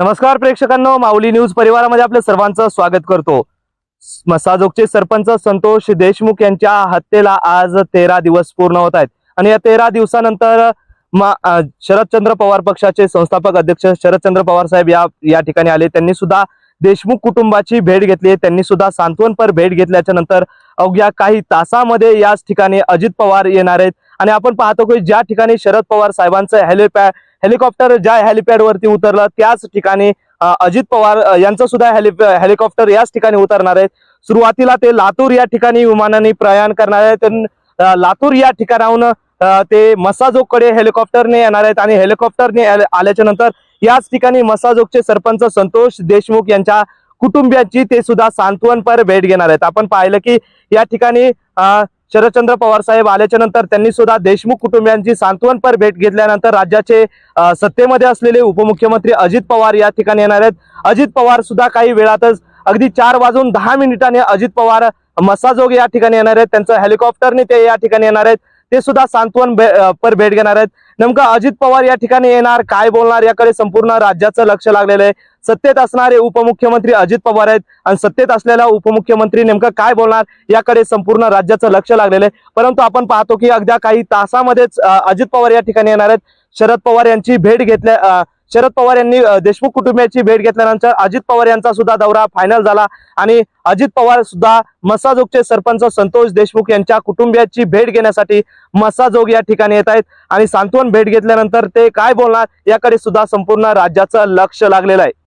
नमस्कार प्रेक्षकांनो माऊली न्यूज परिवारामध्ये आपल्या सर्वांचं स्वागत करतो. मसाजोगचे सरपंच संतोष देशमुख यांच्या हत्येला आज तेरा दिवस पूर्ण होत आहेत. आणि या तेरा दिवसानंतर शरदचंद्र पवार पक्षाचे संस्थापक अध्यक्ष शरदचंद्र पवार साहेब या या ठिकाणी आले. त्यांनी सुद्धा देशमुख कुटुंबाची भेट घेतली आहे. त्यांनी सुद्धा सांत्वनपर भेट घेतल्याच्या नंतर अवघ्या काही तासामध्ये याच ठिकाणी अजित पवार येणार आहेत. आणि आपण पाहतो की ज्या ठिकाणी शरद पवार साहेबांचं हेलिपॅड हेलिकॉप्टर ज्या हेलिपॅडवरती उतरलं त्याच ठिकाणी अजित पवार यांचं सुद्धा हेलि हेलिकॉप्टर याच ठिकाणी उतरणार आहेत. सुरुवातीला ते लातूर या ठिकाणी विमानाने प्रयाण करणार आहेत. लातूर या ठिकाणाहून ते मसाजोगकडे हेलिकॉप्टरने येणार आहेत आणि हेलिकॉप्टरने आल्याच्यानंतर याच ठिकाणी मसाजोगचे सरपंच संतोष देशमुख यांच्या कुटुंबियांची ते सुद्धा सांत्वनपर भेट घेणार आहेत. आपण पाहिलं की या ठिकाणी शरदचंद्र पवार साहेब आल्याच्यानंतर त्यांनी सुद्धा देशमुख कुटुंबियांची सांत्वनपर भेट घेतल्यानंतर राज्याचे सत्तेमध्ये असलेले उपमुख्यमंत्री अजित पवार या ठिकाणी येणार आहेत. अजित पवार सुद्धा काही वेळातच अगदी चार वाजून दहा मिनिटांनी अजित पवार मसाजोग या ठिकाणी येणार आहेत. त्यांचं हेलिकॉप्टरने ते या ठिकाणी येणार आहेत. ते सुद्धा सांत्वन भे- पर भेट घेणार आहेत. नेमकं अजित पवार या ठिकाणी येणार काय बोलणार याकडे संपूर्ण राज्याचं लक्ष लागलेलं आहे. सत्तेत असणारे उपमुख्यमंत्री अजित पवार आहेत आणि सत्तेत असलेला उपमुख्यमंत्री नेमकं काय बोलणार याकडे संपूर्ण राज्याचं लक्ष लागलेलं आहे. परंतु आपण पाहतो की अगद्या काही तासामध्येच अजित पवार या ठिकाणी येणार आहेत. शरद पवार यांची भेट घेतल्या शरद पवार यांनी देशमुख कुटुंबियाची भेट घेतल्यानंतर अजित पवार यांचा सुद्धा दौरा फायनल झाला. आणि अजित पवार सुद्धा मसाजोगचे सरपंच संतोष देशमुख यांच्या कुटुंबियाची भेट घेण्यासाठी मसाजोग या ठिकाणी येत आहेत. आणि सांत्वन भेट घेतल्यानंतर ते काय बोलणार याकडे सुद्धा संपूर्ण राज्याचं लक्ष लागलेलं आहे.